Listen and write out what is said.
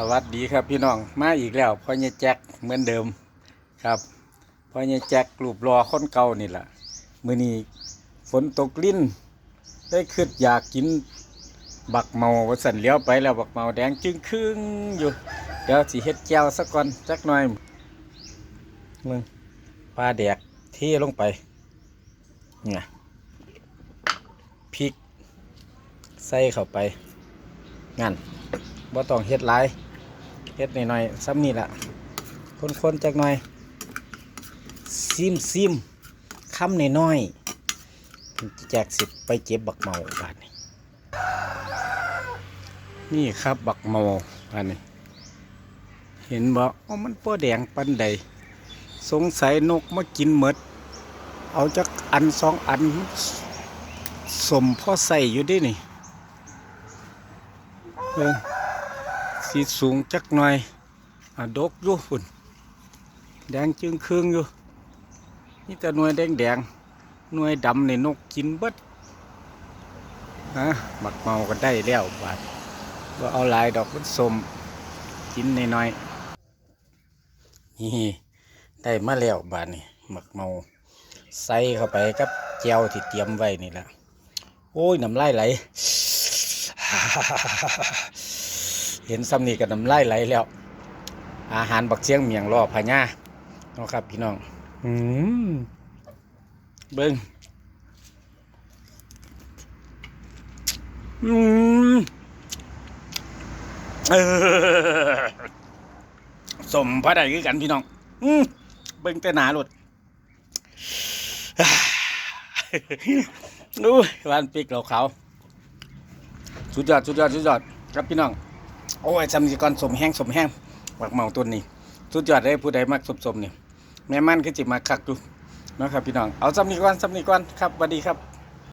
สวัสดีครับพี่น้องมาอีกแล้วพ่อเนยแจ็คเหมือนเดิมครับพ่อเนยแจ็ครูปรอคนเก่านี่แหละมือนี้ฝนตกลิ้น ได้คืดอยากกินบักเมาวสันเลี้ยวไปแล้วบักเมาแดงจึงครึ่งอยู่ เดี๋ยวสิเฮ็ดแก้วสักก่อนจักหน่อยมึงปลาแดกเทลงไปเนี่ยพริกใส่เข้าไปงั้นบ่ต้องเฮ็ดหลาย เฮ็ดหน่อยๆซ้ำนี่แหละคนๆจักหน่อยซิมซิมคำน้อยๆแจกสิบไปเจ็บบักเมาบาดนี้นี่ครับบักเมาบาดนี้ เห็นบ่อ๋อมันป้อแดงปันใด สงสัยนกมากินหมด เอาจักอันสองอันสมพ่อใส่อยู่ดินี่เบิ่ง สีสูงจักหน่อยอะดกอยู่ฝุ่นแดงจึงครึ่งอยู่นี่แต่หน่วยแดงแดงๆหน่วยดำในนกกินเบิดฮะหมักเมาก็ได้แล้วบาดว่าเอาหลายดอกมันสมกินน้อยๆนี่ได้มาแล้วบาดนี่หมักเมาใส่เข้าไปกับแจวที่เตรียมไว้นี่แหละโอ้ยน้ำลายไหล เห็นซ้ำนี่กับน้ำลายไหลแล้ว อาหารบักเชียงเมียงรอพญาเนาะครับพี่น้องอืมเบิ้งอืมเออสมพระใดคือกันพี่น้อง อืมเบิ้งแต่หนาหลุดดูวานปิกเราเขาวสุดยอดสุดยอดสุดยอดครับพี่น้อง โอ้ยสำนีก่อนสมแห้งสมแห้งบักเมาตัวนี้สุดยอดได้ผู้ใดมักสมสมเนี่แม่มันก็จิมาคักดูนะครับพี่น้อง เอาสำนีก่อนสำนีก่อนครับสวัสดีครับ